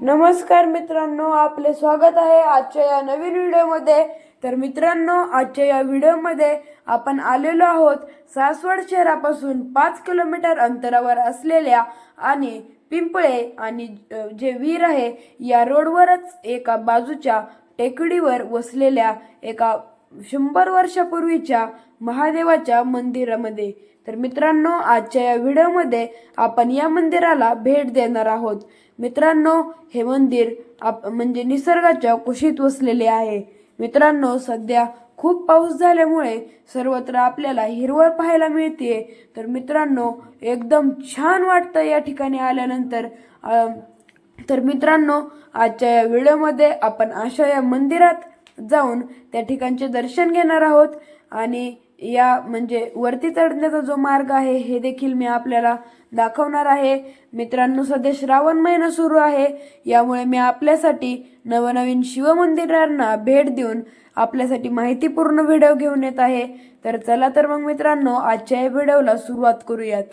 नमस्कार मित्रांनो आपले स्वागत आहे आजच्या या नवीन व्हिडिओमध्ये. तर मित्रांनो आजच्या या व्हिडिओमध्ये आपण आलेलो आहोत सासवड शहरापासून पाच किलोमीटर अंतरावर असलेल्या आणि पिंपळे आणि जे वीर आहे या रोडवरच एका बाजूच्या टेकडीवर वसलेल्या एका शंभर वर्षापूर्वीच्या महादेवाच्या मंदिरामध्ये. तर मित्रांनो आजच्या या व्हिडिओमध्ये आपण या मंदिराला भेट देणार आहोत. मित्रांनो हे मंदिर आप म्हणजे निसर्गाच्या कुशीत वसलेले आहे. मित्रांनो सध्या खूप पाऊस झाल्यामुळे सर्वत्र आपल्याला हिरवळ पाहायला मिळते तर मित्रांनो एकदम छान वाटतं या ठिकाणी आल्यानंतर. तर मित्रांनो आजच्या या व्हिडिओमध्ये आपण अशा या मंदिरात जाऊन त्या ठिकाणचे दर्शन घेणार आहोत. आणि या म्हणजे वरती चढण्याचा जो मार्ग आहे हे देखील मी आपल्याला दाखवणार आहे. मित्रांनो सध्या श्रावण महिना सुरू आहे. यामुळे मी आपल्यासाठी नवनवीन शिवमंदिरांना भेट देऊन आपल्यासाठी माहितीपूर्ण व्हिडिओ घेऊन येत आहे. तर चला तर मग मित्रांनो आजच्या या व्हिडिओला सुरुवात करूयात.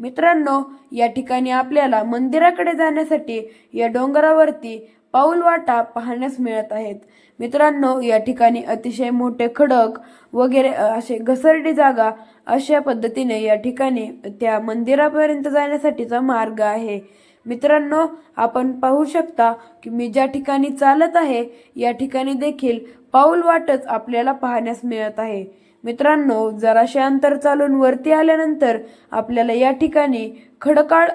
मित्रांनो या ठिकाणी आपल्याला मंदिराकडे जाण्यासाठी या डोंगरावरती पाऊल वाटा पाहण्यास मिळत आहेत. मित्रांनो या ठिकाणी अतिशय मोठे खडक वगैरे असे घसरडी जागा अशा पद्धतीने या ठिकाणी त्या मंदिरापर्यंत जाण्यासाठीचा मार्ग आहे. मित्रांनो आपण पाहू शकता की मी ज्या ठिकाणी चालत आहे या ठिकाणी देखील पाऊल वाटच आपल्याला पाहण्यास मिळत आहे. मित्रांनो जराशे अंतर चालून वरती आल्यानंतर आपल्याला या ठिकाणी खडकाळ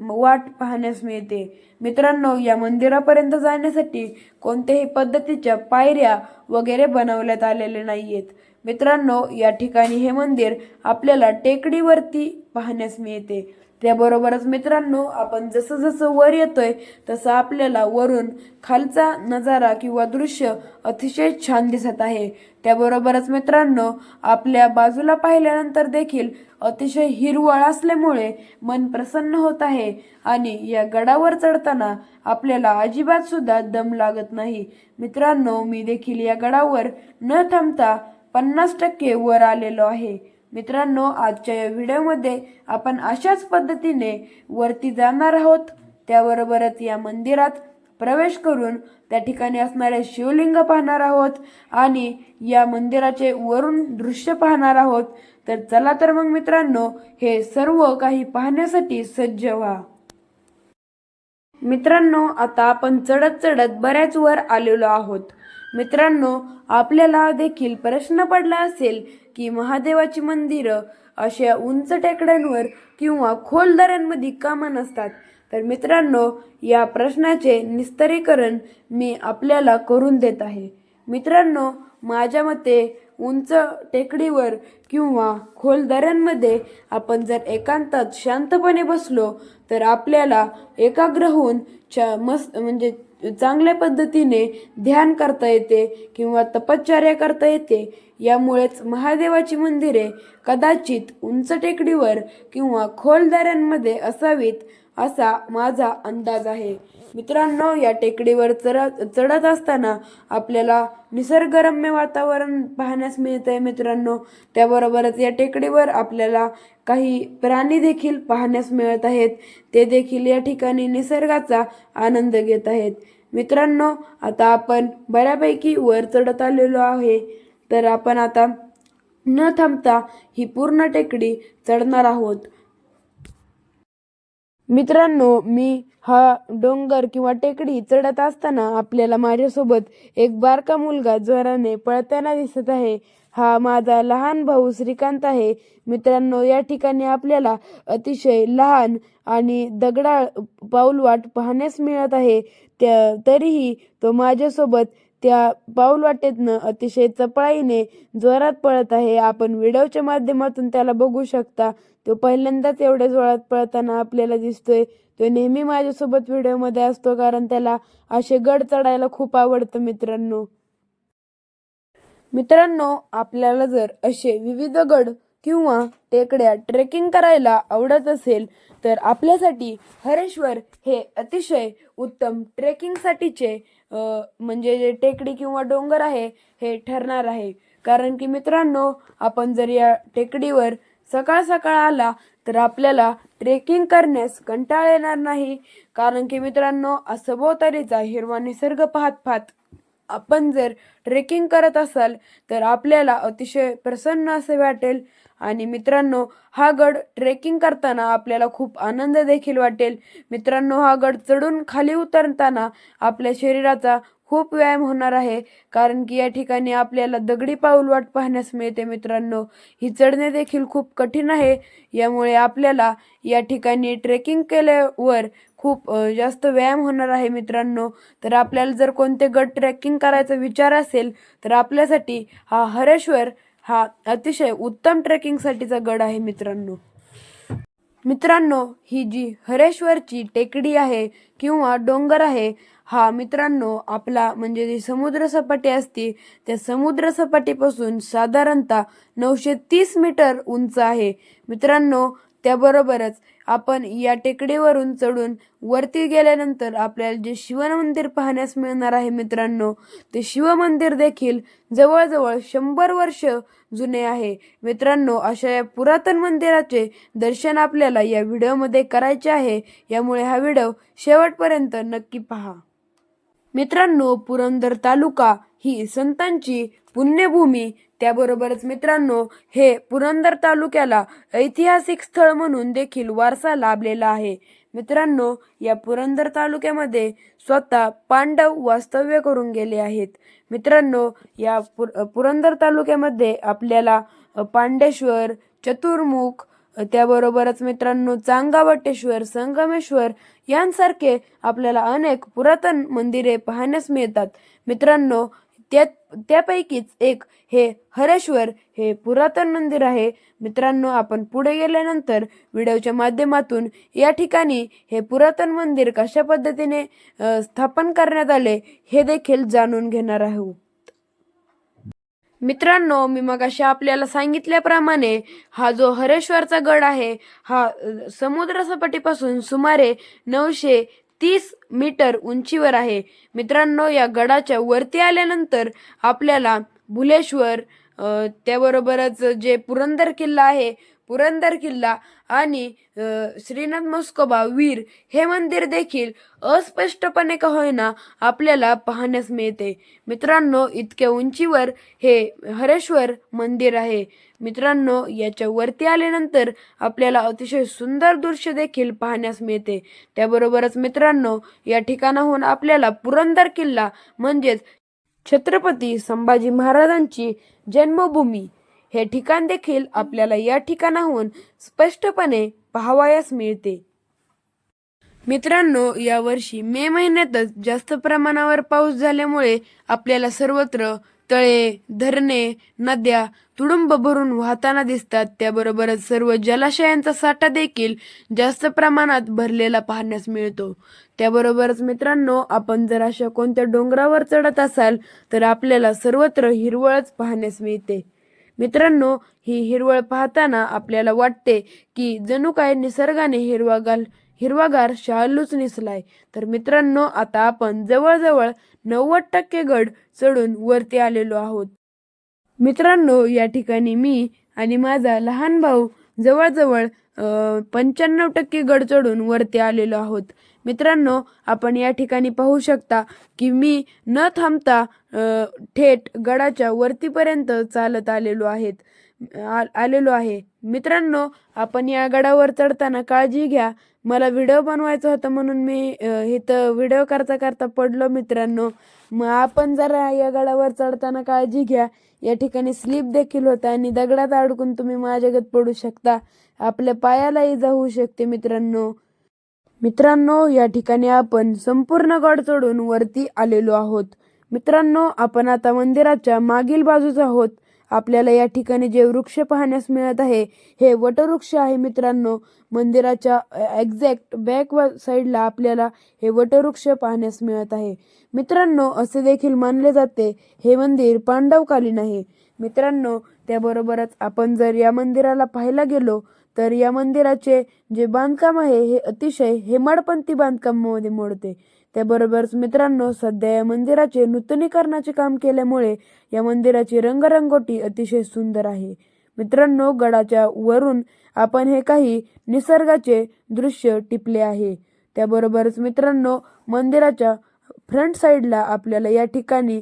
वाट पाहण्यास मिळते. मित्रांनो या मंदिरापर्यंत जाण्यासाठी कोणत्याही पद्धतीच्या पायऱ्या वगैरे बनवण्यात आलेले नाहीयेत. मित्रांनो या ठिकाणी हे मंदिर आपल्याला टेकडीवरती पाहण्यास मिळते. त्याबरोबरच मित्रांनो आपण जसं जसं वर येतोय तसं आपल्याला वरून खालचा नजारा किंवा दृश्य अतिशय छान दिसत आहे. त्याबरोबरच मित्रांनो आपल्या बाजूला पाहिल्यानंतर देखील अतिशय हिरवळ असल्यामुळे मन प्रसन्न होत आहे आणि या गडावर चढताना आपल्याला अजिबात सुद्धा दम लागत नाही. मित्रांनो मी देखील या गडावर न थांबता पन्नास टक्के वर आलेलो आहे. मित्रांनो आजच्या या व्हिडिओमध्ये आपण अशाच पद्धतीने वरती जाणार आहोत. त्याबरोबरच या मंदिरात प्रवेश करून त्या ठिकाणी असणारे शिवलिंग पाहणार आहोत आणि या मंदिराचे वरून दृश्य पाहणार आहोत. तर चला तर मग मित्रांनो हे सर्व काही पाहण्यासाठी सज्ज व्हा. मित्रांनो आता आपण चढत चढत बऱ्याच वर आलेलो आहोत. मित्रांनो आपल्याला देखील प्रश्न पडला असेल की महादेवाची मंदिरं अशा उंच टेकड्यांवर किंवा खोल दऱ्यांमध्ये कामा नसतात तर मित्रांनो या प्रश्नाचे निस्तरीकरण मी आपल्याला करून देत आहे. मित्रांनो माझ्या मते उंच टेकडीवर किंवा खोल दऱ्यांमध्ये आपण जर एकांतात शांतपणे बसलो तर आपल्याला एकाग्र होऊन च मस्त म्हणजे चांगल्या पद्धतीने ध्यान करता येते किंवा तपश्चर्या करता येते. यामुळेच महादेवाची मंदिरे कदाचित उंच टेकडीवर किंवा खोल दऱ्यांमध्ये असावीत असा माझा अंदाज आहे. मित्रांनो या टेकडीवर चढत चढत असताना आपल्याला निसर्गरम्य वातावरण पाहण्यास मिळतंय मित्रांनो. त्याबरोबरच या टेकडीवर आपल्याला काही प्राणी देखील पाहण्यास मिळत आहेत. ते देखील या ठिकाणी निसर्गाचा आनंद घेत आहेत. मित्रांनो आता आपण बऱ्यापैकी वर चढत आलेलो आहे. तर आपण आता न थांबता ही पूर्ण टेकडी चढणार आहोत. मित्रांनो मी हा डोंगर किंवा टेकडी चढत असताना आपल्याला माझ्यासोबत एक बारका मुलगा जोराने पळताना दिसत आहे. हा माझा लहान भाऊ श्रीकांत आहे. मित्रांनो या ठिकाणी आपल्याला अतिशय लहान आणि दगडा पाऊलवाट पाहण्यास मिळत आहे. त्या तरीही तो माझ्यासोबत त्या पाऊलवाटेतनं अतिशय चपळाईने जोरात पळत आहे. आपण व्हिडिओच्या माध्यमातून त्याला बघू शकता. तो पहिल्यांदाच एवढ्या जोरात पळताना आपल्याला दिसतोय. तो नेहमी माझ्यासोबत व्हिडिओमध्ये असतो कारण त्याला असे गड चढायला खूप आवडतं मित्रांनो. मित्रांनो आपल्याला जर असे विविध गड किंवा टेकड्या ट्रेकिंग करायला आवडत असेल तर आपल्यासाठी हरेश्वर हे अतिशय उत्तम ट्रेकिंगसाठीचे म्हणजे जे टेकडी किंवा डोंगर आहे हे ठरणार आहे. कारण की मित्रांनो आपण जर या टेकडीवर सकाळ सकाळ आला तर आपल्याला ट्रेकिंग करण्यास कंटाळ येणार नाही. कारण की मित्रांनो सभोवतालीचा हिरवा निसर्ग पाहत पाहत आपण जर ट्रेकिंग करत असाल तर आपल्याला अतिशय प्रसन्न असे वाटेल. आणि मित्रांनो हा गड ट्रेकिंग करताना आपल्याला खूप आनंद देखील वाटेल. मित्रांनो हा गड चढून खाली उतरताना आपल्या शरीराचा खूप व्यायाम होणार आहे. कारण की या ठिकाणी आपल्याला दगडी पाऊल वाट पाहण्यास मिळते मित्रांनो. ही चढणे देखील खूप कठीण आहे. यामुळे आपल्याला या ठिकाणी ट्रेकिंग केल्यावर खूप जास्त व्यायाम होणार आहे मित्रांनो. तर आपल्याला जर कोणते गड ट्रेकिंग करायचा विचार असेल तर आपल्यासाठी हा हरेश्वर हा अतिशय उत्तम ट्रेकिंगसाठीचा गड आहे मित्रांनो. मित्रांनो ही जी हरेश्वरची टेकडी आहे किंवा डोंगर आहे हा मित्रांनो आपला म्हणजे जी समुद्रसपाटी असते त्या समुद्रसपाटीपासून साधारणतः नऊशे तीस मीटर उंच आहे. मित्रांनो त्याबरोबरच आपण या टेकडीवरून चढून वरती गेल्यानंतर आपल्याला जे शिवमंदिर पाहण्यास मिळणार आहे मित्रांनो ते शिवमंदिर देखील जवळजवळ शंभर वर्ष जुने आहे. मित्रांनो अशा या पुरातन मंदिराचे दर्शन आपल्याला या व्हिडिओमध्ये करायचे आहे. यामुळे हा व्हिडिओ शेवटपर्यंत नक्की पहा. मित्रांनो पुरंदर तालुका ही संतांची पुण्यभूमी. त्याबरोबरच मित्रांनो हे पुरंदर तालुक्याला ऐतिहासिक स्थळ म्हणून देखील वारसा लाभलेला आहे. मित्रांनो या पुरंदर तालुक्यामध्ये स्वतः पांडव वास्तव्य करून गेले आहेत. मित्रांनो या पुर पुरंदर तालुक्यामध्ये आपल्याला पांडेश्वर चतुर्मुख त्याबरोबरच मित्रांनो चांगावटेश्वर संगमेश्वर यांसारखे आपल्याला अनेक पुरातन मंदिरे पाहण्यास मिळतात. मित्रांनो त्या त्यापैकीच एक हे हरेश्वर हे पुरातन मंदिर आहे. मित्रांनो आपण पुढे गेल्यानंतर व्हिडिओच्या माध्यमातून या ठिकाणी हे पुरातन मंदिर कशा पद्धतीने स्थापन करण्यात आले हे देखील जाणून घेणार आहोत. मित्रांनो मी मग अशा आपल्याला सांगितल्याप्रमाणे हा जो हरेश्वरचा गड आहे हा समुद्रसपाटीपासून समुद्र सपाटीपासून सुमारे नऊशे तीस मीटर उंचीवर आहे. मित्रांनो या गडाच्या वरती आल्यानंतर आपल्याला भुलेश्वर त्याबरोबरच जे पुरंदर किल्ला आहे पुरंदर किल्ला आणि श्रीनाथ मोस्कोबा वीर हे मंदिर देखील अस्पष्टपणे का होईना आपल्याला पाहण्यास मिळते. मित्रांनो इतक्या उंचीवर हे हरेश्वर मंदिर आहे. मित्रांनो याच्या वरती आल्यानंतर आपल्याला अतिशय सुंदर दृश्य देखील पाहण्यास मिळते. त्याबरोबरच मित्रांनो या ठिकाणाहून आपल्याला पुरंदर किल्ला म्हणजेच छत्रपती संभाजी महाराजांची जन्मभूमी हे ठिकाण देखील आपल्याला या ठिकाणाहून स्पष्टपणे पाहावयास मिळते. मित्रांनो यावर्षी मे महिन्यातच जास्त प्रमाणावर पाऊस झाल्यामुळे आपल्याला सर्वत्र तळे धरणे नद्या तुडुंब भरून वाहताना दिसतात. त्याबरोबरच सर्व जलाशयांचा साठा देखील जास्त प्रमाणात भरलेला पाहण्यास मिळतो. त्याबरोबरच मित्रांनो आपण जर अशा कोणत्या डोंगरावर चढत असाल तर आपल्याला सर्वत्र हिरवळच पाहण्यास मिळते. मित्रांनो ही हिरवळ पाहताना आपल्याला वाटते की जणू काय निसर्गाने हिरवागार हिरवागार शालूच निसलाय तर मित्रांनो आता आपण जवळजवळ नव्वद टक्के गड चढून वरती आलेलो आहोत. मित्रांनो या ठिकाणी मी आणि माझा लहान भाऊ जवळजवळ पंच्याण्णव टक्के गड चढून वरती आलेलो आहोत. मित्रांनो आपण या ठिकाणी पाहू शकता की मी न थांबता थेट गडाच्या वरतीपर्यंत चालत आलेलो आहेत आ- आलेलो आहे. मित्रांनो आपण या गडावर चढताना काळजी घ्या. मला व्हिडिओ बनवायचा होता म्हणून मी इथं व्हिडिओ करता करता पडलो मित्रांनो. मग आपण जरा या गडावर चढताना काळजी घ्या. या ठिकाणी स्लिप देखील होता आणि दगडात अडकून तुम्ही माझ्यागत पडू शकता. आपल्या पायाला इजा होऊ शकते मित्रांनो. मित्रांनो या ठिकाणी आपण संपूर्ण गड चढून वरती आलेलो आहोत. मित्रांनो आपण आता मंदिराच्या मागील बाजूस आहोत. आपल्याला या ठिकाणी जे वृक्ष पाहण्यास मिळत आहे हे वटवृक्ष आहे मित्रांनो. मंदिराच्या एक्झॅक्ट बॅक साईडला आपल्याला हे वटवृक्ष पाहण्यास मिळत आहे. मित्रांनो असे देखील मानले जाते हे मंदिर पांडवकालीन आहे. मित्रांनो त्याबरोबरच आपण जर या मंदिराला पाहायला गेलो तर या मंदिराचे जे बांधकाम आहे हे अतिशय हेमाडपंथी बांधकामामध्ये मोडते. त्याबरोबरच मित्रांनो सध्या या मंदिराचे नूतनीकरणाचे काम केल्यामुळे या मंदिराची रंगरंगोटी अतिशय सुंदर आहे. मित्रांनो गडाच्या वरून आपण हे काही निसर्गाचे दृश्य टिपले आहे. त्याबरोबरच मित्रांनो मंदिराच्या फ्रंट साईडला आपल्याला या ठिकाणी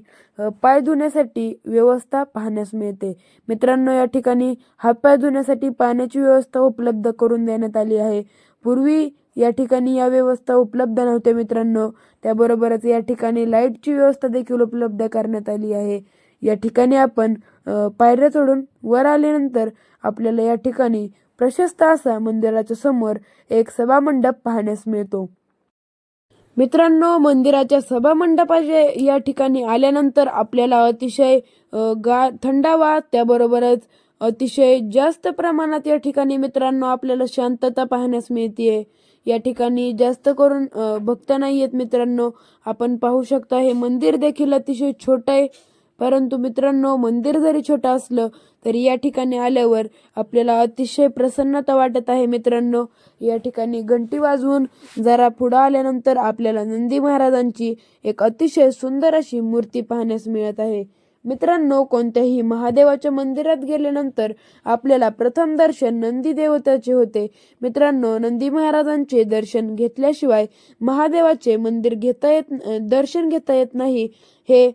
पाय धुण्यासाठी व्यवस्था पाहण्यास मिळते. मित्रांनो या ठिकाणी हातपाय धुण्यासाठी पाण्याची व्यवस्था उपलब्ध करून देण्यात आली आहे. पूर्वी या ठिकाणी या व्यवस्था उपलब्ध नव्हत्या मित्रांनो. त्याबरोबरच या ठिकाणी लाईटची व्यवस्था देखील उपलब्ध करण्यात आली आहे. या ठिकाणी आपण पायऱ्या चढून वर आल्यानंतर आपल्याला या ठिकाणी प्रशस्त असा मंदिराच्या समोर एक सभामंडप पाहण्यास मिळतो. मित्रांनो मंदिराच्या सभामंडपाच्या या ठिकाणी आल्यानंतर आपल्याला अतिशय गा थंडावा त्याबरोबरच अतिशय जास्त प्रमाणात या ठिकाणी मित्रांनो आपल्याला शांतता पाहण्यास मिळते या ठिकाणी जास्त करून भक्त नाही आहेत मित्रांनो. आपण पाहू शकता हे मंदिर देखील अतिशय छोटं आहे. परंतु मित्रांनो मंदिर जरी छोटं असलं तरी या ठिकाणी आल्यावर आपल्याला अतिशय प्रसन्नता वाटत आहे मित्रांनो. या ठिकाणी घंटी वाजवून जरा पुढं आल्यानंतर आपल्याला नंदी महाराजांची एक अतिशय सुंदर अशी मूर्ती पाहण्यास मिळत आहे. मित्रांनो कोणत्याही महादेवाच्या मंदिरात गेल्यानंतर आपल्याला प्रथम दर्शन नंदी देवताचे होते. मित्रांनो नंदी महाराजांचे दर्शन घेतल्याशिवाय महादेवाचे मंदिर घेता येत दर्शन घेता येत नाही. हे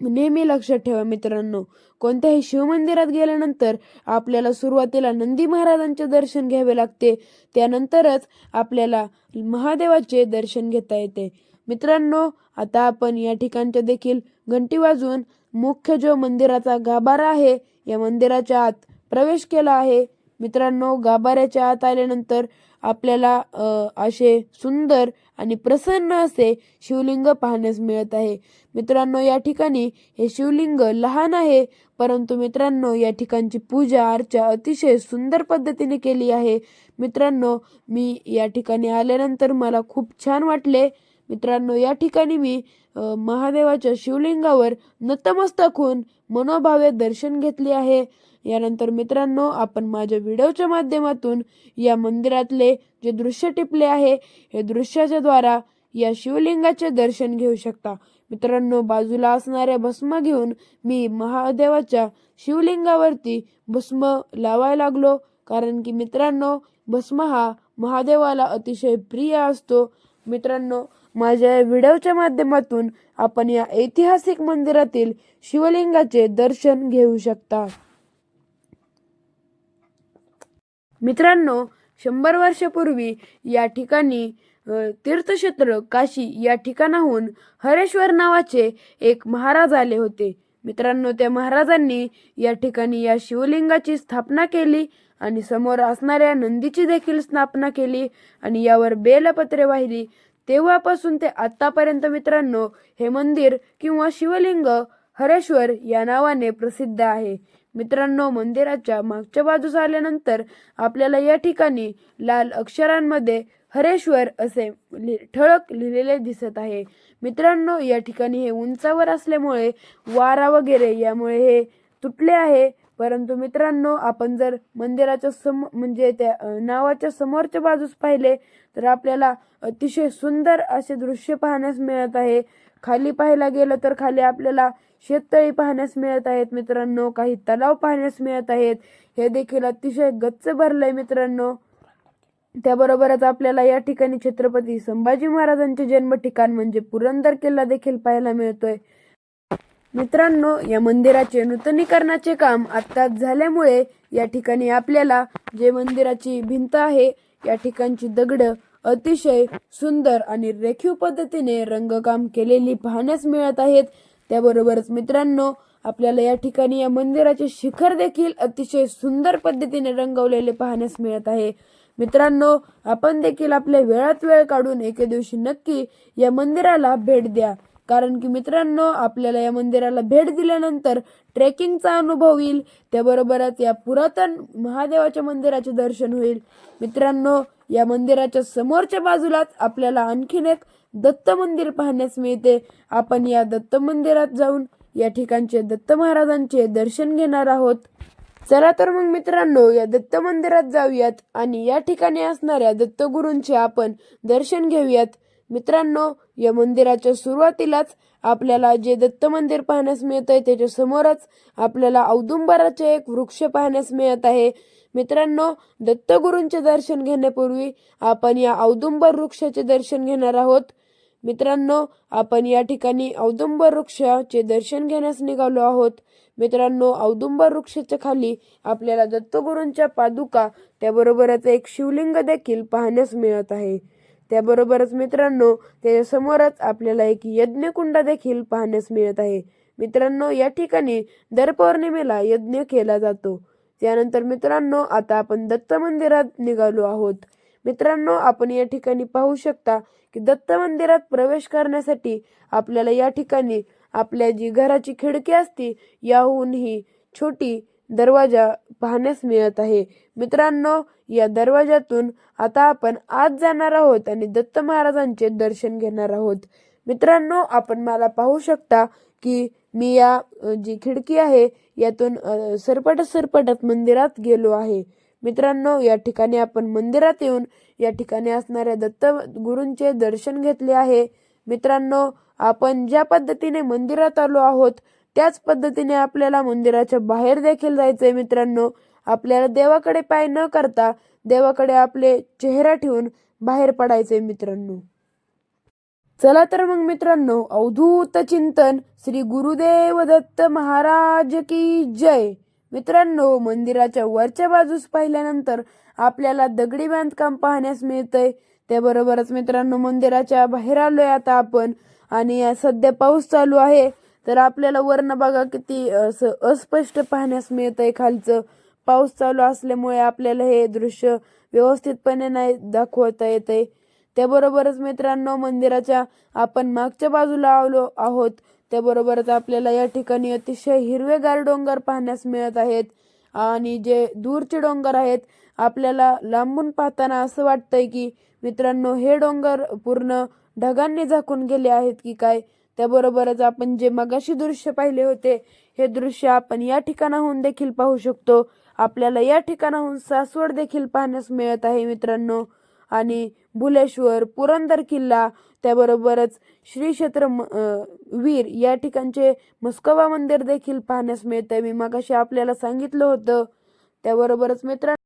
नेहमी लक्षात ठेवा मित्रांनो. कोणत्याही शिवमंदिरात गेल्यानंतर आपल्याला सुरुवातीला नंदी महाराजांचे दर्शन घ्यावे लागते. त्यानंतरच आपल्याला महादेवाचे दर्शन घेता येते. मित्रांनो आता आपण या ठिकाणच्या देखील घंटी वाजून मुख्य जो मंदिराचा गाभारा आहे या मंदिराच्या आत प्रवेश केला आहे. मित्रांनो गाभाऱ्याच्या आत आल्यानंतर आपल्याला असे सुंदर आणि प्रसन्न असे शिवलिंग पाहण्यास मिळत आहे. मित्रांनो या ठिकाणी हे शिवलिंग लहान आहे परंतु मित्रांनो या ठिकाणची पूजा अर्चा अतिशय सुंदर पद्धतीने केली आहे. मित्रांनो मी या ठिकाणी आल्यानंतर मला खूप छान वाटले. मित्रांनो या ठिकाणी मी महादेवाच्या शिवलिंगावर नतमस्तक होऊन मनोभावे दर्शन घेतले आहे. यानंतर मित्रांनो आपण माझ्या व्हिडिओच्या माध्यमातून या मंदिरातले जे दृश्य टिपले आहे हे दृश्याच्या द्वारा या शिवलिंगाचे दर्शन घेऊ शकता. मित्रांनो बाजूला असणाऱ्या भस्म घेऊन मी महादेवाच्या शिवलिंगावरती भस्म लावायला लागलो कारण की मित्रांनो भस्म हा महादेवाला अतिशय प्रिय असतो. मित्रांनो माझ्या या व्हिडिओच्या माध्यमातून आपण या ऐतिहासिक मंदिरातील शिवलिंगाचे दर्शन घेऊ शकता. मित्रांनो शंभर वर्षापूर्वी या ठिकाणी तीर्थक्षेत्र काशी या ठिकाणाहून हरेश्वर नावाचे एक महाराज आले होते. मित्रांनो त्या महाराजांनी या ठिकाणी या शिवलिंगाची स्थापना केली आणि समोर असणाऱ्या नंदीची देखील स्थापना केली आणि यावर बेलपत्रे वाहिली. तेव्हापासून ते आत्तापर्यंत मित्रांनो हे मंदिर किंवा शिवलिंग हरेश्वर या नावाने प्रसिद्ध आहे. मित्रांनो मंदिराच्या मागच्या बाजूस आल्यानंतर आपल्याला या ठिकाणी लाल अक्षरांमध्ये हरेश्वर असे लि- ठळक लिहिलेले दिसत आहे. मित्रांनो या ठिकाणी हे उंचावर असल्यामुळे वारा वगैरे यामुळे हे तुटले आहे. परंतु मित्रांनो आपण जर मंदिराच्या सम म्हणजे त्या नावाच्या समोरच्या बाजूस पाहिले तर आपल्याला अतिशय सुंदर असे दृश्य पाहण्यास मिळत आहे. खाली पाहायला गेलं तर खाली आपल्याला शेततळी पाहण्यास मिळत आहेत मित्रांनो. काही तलाव पाहण्यास मिळत आहेत. हे देखील अतिशय गच्च भरलंय मित्रांनो. त्याबरोबरच आपल्याला या ठिकाणी छत्रपती संभाजी महाराजांचे जन्म ठिकाण म्हणजे पुरंदर किल्ला देखील पाहायला मिळतोय. मित्रांनो या मंदिराचे नूतनीकरणाचे काम आत्ताच झाल्यामुळे या ठिकाणी आपल्याला जे मंदिराची भिंत आहे या ठिकाणची दगड अतिशय सुंदर आणि रेखीव पद्धतीने रंगकाम केलेली पाहण्यास मिळत आहेत. त्याबरोबरच मित्रांनो आपल्याला या ठिकाणी या मंदिराचे शिखर देखील अतिशय सुंदर पद्धतीने रंगवलेले पाहण्यास मिळत आहे. मित्रांनो आपण देखील आपल्या वेळात वेळ काढून एके दिवशी नक्की या मंदिराला भेट द्या. कारण की मित्रांनो आपल्याला या मंदिराला भेट दिल्यानंतर ट्रेकिंगचा अनुभव येईल त्याबरोबरच या पुरातन महादेवाच्या मंदिराचे दर्शन होईल. मित्रांनो या मंदिराच्या समोरच्या बाजूलाच आपल्याला आणखीन एक दत्त मंदिर पाहण्यास मिळते. आपण या दत्त मंदिरात जाऊन या ठिकाणचे दत्त महाराजांचे दर्शन घेणार आहोत. चला तर मग मित्रांनो या दत्त मंदिरात जाऊयात आणि या ठिकाणी असणाऱ्या दत्तगुरूंचे आपण दर्शन घेऊयात. मित्रांनो या मंदिराच्या सुरुवातीलाच आपल्याला जे दत्त मंदिर पाहण्यास मिळत आहे त्याच्या समोरच आपल्याला औदुंबराचे एक वृक्ष पाहण्यास मिळत आहे. मित्रांनो दत्तगुरूंचे दर्शन घेण्यापूर्वी आपण या औदुंबर वृक्षाचे दर्शन घेणार आहोत. मित्रांनो आपण या ठिकाणी औदुंबर वृक्षाचे दर्शन घेण्यास निघालो आहोत. मित्रांनो औदुंबर वृक्षाच्या खाली आपल्याला दत्तगुरूंच्या पादुका त्याबरोबरच एक शिवलिंग देखील पाहण्यास मिळत आहे. त्याबरोबरच मित्रांनो त्याच्यासमोरच आपल्याला एक यज्ञकुंड देखील पाहण्यास मिळत आहे. मित्रांनो या ठिकाणी दर पौर्णिमेला यज्ञ केला जातो. त्यानंतर मित्रांनो आता आपण दत्त मंदिरात निघालो आहोत. मित्रांनो आपण या ठिकाणी पाहू शकता की दत्त मंदिरात प्रवेश करण्यासाठी आपल्याला या ठिकाणी आपल्या जी घराची खिडकी असती याहून ही छोटी दरवाजा पाहण्यास मिळत आहे. मित्रांनो या दरवाजातून आता आपण आत जाणार आहोत आणि दत्त महाराजांचे दर्शन घेणार आहोत. मित्रांनो आपण मला पाहू शकता की मी या जी खिडकी आहे यातून सरपटत सरपटत मंदिरात गेलो आहे. मित्रांनो या ठिकाणी आपण मंदिरात येऊन या ठिकाणी असणाऱ्या दत्त गुरूंचे दर्शन घेतले आहे. मित्रांनो आपण ज्या पद्धतीने मंदिरात आलो आहोत त्याच पद्धतीने आपल्याला मंदिराच्या बाहेर देखील जायचंय मित्रांनो. आपल्याला देवाकडे पाय न करता देवाकडे आपले चेहरा ठेवून बाहेर पडायचंय मित्रांनो. चला तर मग मित्रांनो अवधूत चिंतन श्री गुरुदेव दत्त महाराज की जय. मित्रांनो मंदिराच्या वरच्या बाजूस पाहिल्यानंतर आपल्याला दगडी बांधकाम पाहण्यास मिळतंय. त्याबरोबरच मित्रांनो मंदिराच्या बाहेर आलोय आता आपण. आणि सध्या पाऊस चालू आहे. तर आपल्याला वरनं बघा किती असं अस्पष्ट पाहण्यास मिळतंय खालचं. पाऊस चालू असल्यामुळे आपल्याला हे दृश्य व्यवस्थितपणे नाही दाखवता येतंय. त्याबरोबरच मित्रांनो मंदिराच्या आपण मागच्या बाजूला आलो आहोत. त्याबरोबरच आपल्याला या ठिकाणी अतिशय हिरवेगार डोंगर पाहण्यास मिळत आहेत. आणि जे दूरचे डोंगर आहेत आपल्याला लांबून पाहताना असं वाटतंय की मित्रांनो हे डोंगर पूर्ण ढगांनी झाकून गेले आहेत की काय? त्याबरोबरच आपण जे मगाशी दृश्य पाहिले होते हे दृश्य आपण या ठिकाणाहून देखील पाहू शकतो. आपल्याला या ठिकाणाहून सासवड देखील पाहण्यास मिळत आहे मित्रांनो. आणि भुलेश्वर पुरंदर किल्ला त्याबरोबरच श्री क्षेत्र म- वीर या ठिकाणचे मस्कवा मंदिर देखील पाहण्यास मिळते मी मगाशी आपल्याला सांगितलं होतं. त्याबरोबरच मित्रांनो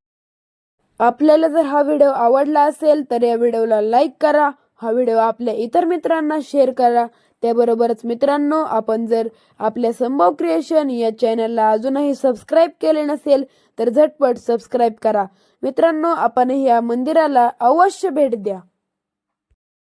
आपल्याला जर हा व्हिडिओ आवडला असेल तर या व्हिडिओला लाईक करा. हा व्हिडिओ आपल्या इतर मित्रांना शेअर करा. त्याबरोबरच मित्रांनो आपण जर आपल्या संभव क्रिएशन या चॅनलला अजूनही सबस्क्राईब केले नसेल तर झटपट सबस्क्राईब करा. मित्रांनो आपण या मंदिराला अवश्य भेट द्या.